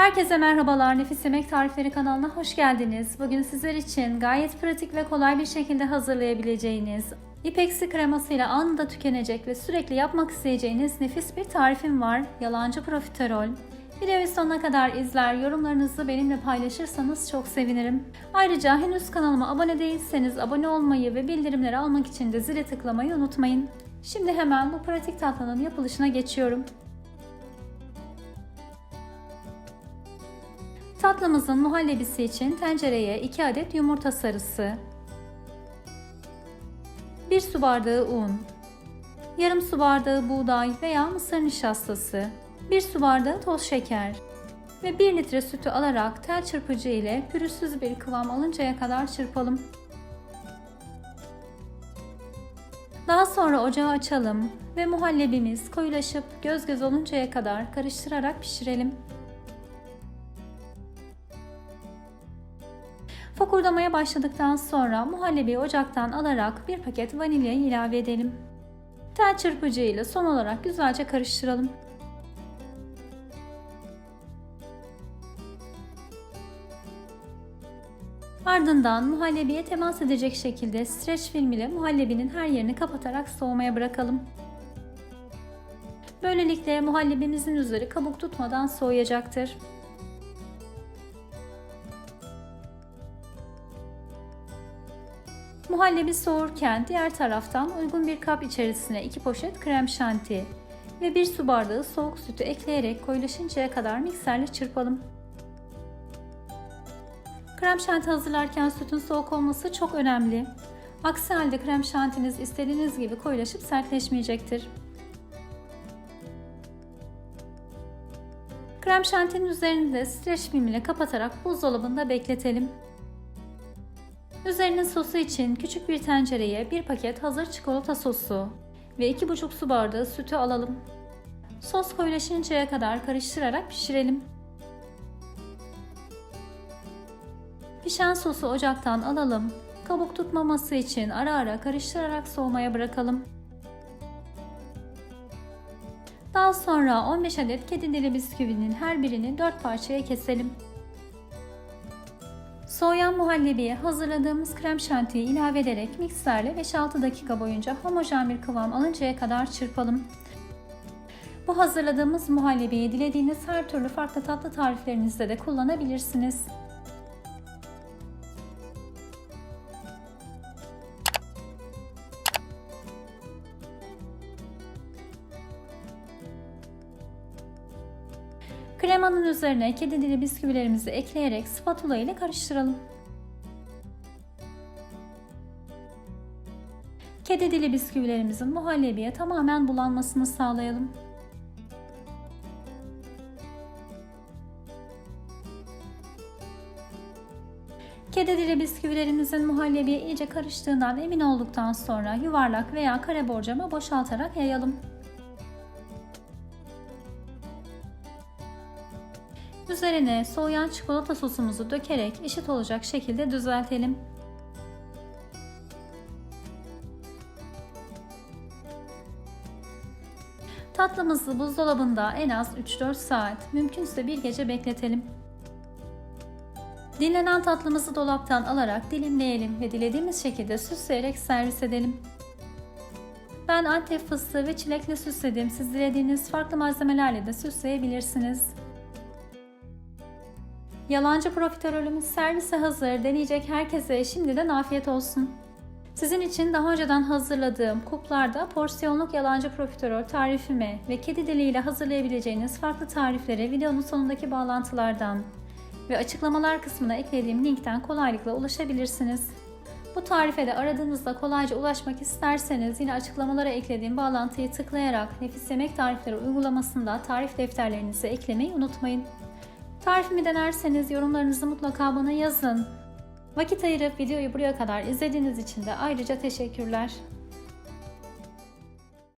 Herkese merhabalar. Nefis Yemek Tarifleri kanalına hoş geldiniz. Bugün sizler için gayet pratik ve kolay bir şekilde hazırlayabileceğiniz, ipeksi kremasıyla anında tükenecek ve sürekli yapmak isteyeceğiniz nefis bir tarifim var. Yalancı profiterol. Videoyu sonuna kadar izler, yorumlarınızı benimle paylaşırsanız çok sevinirim. Ayrıca henüz kanalıma abone değilseniz abone olmayı ve bildirimleri almak için de zile tıklamayı unutmayın. Şimdi hemen bu pratik tatlının yapılışına geçiyorum. Tatlımızın muhallebisi için tencereye 2 adet yumurta sarısı, 1 su bardağı un, yarım su bardağı buğday veya mısır nişastası, 1 su bardağı toz şeker ve 1 litre sütü alarak tel çırpıcı ile pürüzsüz bir kıvam alıncaya kadar çırpalım. Daha sonra ocağı açalım ve muhallebimiz koyulaşıp göz göz oluncaya kadar karıştırarak pişirelim. Fokurdamaya başladıktan sonra muhallebiyi ocaktan alarak bir paket vanilyayı ilave edelim. Tel çırpıcı ile son olarak güzelce karıştıralım. Ardından muhallebiye temas edecek şekilde streç film ile muhallebinin her yerini kapatarak soğumaya bırakalım. Böylelikle muhallebimizin üzeri kabuk tutmadan soğuyacaktır. Muhallebi soğurken diğer taraftan uygun bir kap içerisine 2 poşet krem şanti ve 1 su bardağı soğuk sütü ekleyerek koyulaşıncaya kadar mikserle çırpalım. Krem şanti hazırlarken sütün soğuk olması çok önemli. Aksi halde krem şantiniz istediğiniz gibi koyulaşıp sertleşmeyecektir. Krem şantinin üzerini de streç film ile kapatarak buzdolabında bekletelim. Üzerinin sosu için küçük bir tencereye bir paket hazır çikolata sosu ve 2,5 su bardağı sütü alalım. Sos koyulaşıncaya kadar karıştırarak pişirelim. Pişen sosu ocaktan alalım. Kabuk tutmaması için ara ara karıştırarak soğumaya bırakalım. Daha sonra 15 adet kedi dili bisküvinin her birini 4 parçaya keselim. Soğuyan muhallebiye hazırladığımız krem şantiyi ilave ederek mikserle 5-6 dakika boyunca homojen bir kıvam alıncaya kadar çırpalım. Bu hazırladığımız muhallebiyi dilediğiniz her türlü farklı tatlı tariflerinizde de kullanabilirsiniz. Kremanın üzerine kedi dili bisküvilerimizi ekleyerek spatula ile karıştıralım. Kedi dili bisküvilerimizin muhallebiye tamamen bulanmasını sağlayalım. Kedi dili bisküvilerimizin muhallebiye iyice karıştığından emin olduktan sonra yuvarlak veya kare borcama boşaltarak yayalım. Üzerine soğuyan çikolata sosumuzu dökerek eşit olacak şekilde düzeltelim. Tatlımızı buzdolabında en az 3-4 saat, mümkünse bir gece bekletelim. Dinlenen tatlımızı dolaptan alarak dilimleyelim ve dilediğimiz şekilde süsleyerek servis edelim. Ben antep fıstığı ve çilekle süsledim. Siz dilediğiniz farklı malzemelerle de süsleyebilirsiniz. Yalancı profiterolümüz servise hazır. Deneyecek herkese şimdiden afiyet olsun. Sizin için daha önceden hazırladığım kuplarda porsiyonluk yalancı profiterol tarifimi ve kedi diliyle hazırlayabileceğiniz farklı tariflere videonun sonundaki bağlantılardan ve açıklamalar kısmına eklediğim linkten kolaylıkla ulaşabilirsiniz. Bu tarife de aradığınızda kolayca ulaşmak isterseniz yine açıklamalara eklediğim bağlantıyı tıklayarak Nefis Yemek Tarifleri uygulamasında tarif defterlerinizi eklemeyi unutmayın. Tarifimi denerseniz yorumlarınızı mutlaka bana yazın. Vakit ayırıp videoyu buraya kadar izlediğiniz için de ayrıca teşekkürler.